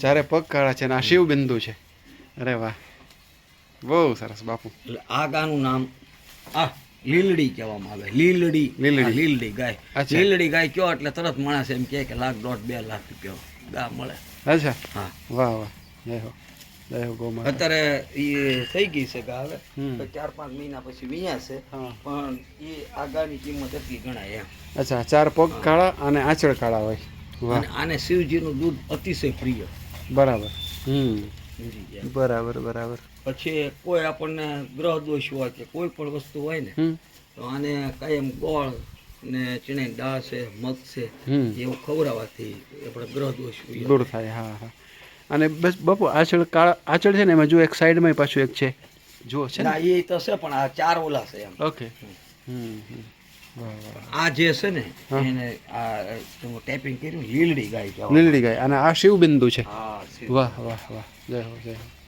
ચારે પગ કાળા છે અને આ શિવબિંદુ છે. અરે વાહ. બહુ સરસ બાપુ. એટલે આ ગાનું નામ આ લીલડી કહેવામાં આવે. લીલડી. લીલડી. લીલડી ગાય. લીલડી ગાય કયો એટલે તરત માણસ એમ કહે કે લાખ દોઢ બે લાખ રૂપિયા ગા મળે. અચ્છા. હા. વાહ વાહ. જય હો. જય હો ગૌ અત્યારે એ થઈ ગઈ છે ગા હવે. તો ચાર પાંચ મહિના પછી વીયા છે. પણ એ આ ગાની કિંમત એટલી ગણાય એમ. અચ્છા ચાર પગ કાળા અને આંચળ કાળા હોય. વાહ. અને આને શિવજીનું દૂધ અતિશય પ્રિય. બરાબર. હમ. બરાબર બરાબર. પછી કોઈ આપણને ગ્રહ દોષ હોય કે કોઈ પણ વસ્તુ હોય ને તો આને કાયમ ગોળ ને ચણે દાળ છે મગ છે એવું ખવડાવવાથી આપણે ગ્રહ દોષ દૂર થાય હા હા. અને બસ બાપુ આચળ કાળા આચળ છે ને એમાં જો એક સાઈડમાં પાછું એક છે. જુઓ છે ના? એ તો છે પણ આ ચાર ઓલા છે એમ. ઓકે. આ જે છે ને એને આ ટેપિંગ કર્યું લીલડી ગાય લીલડી ગાય અને આ શિવબિંદુ છે. હા. વાહ વાહ વાહ. જય હો જય હો.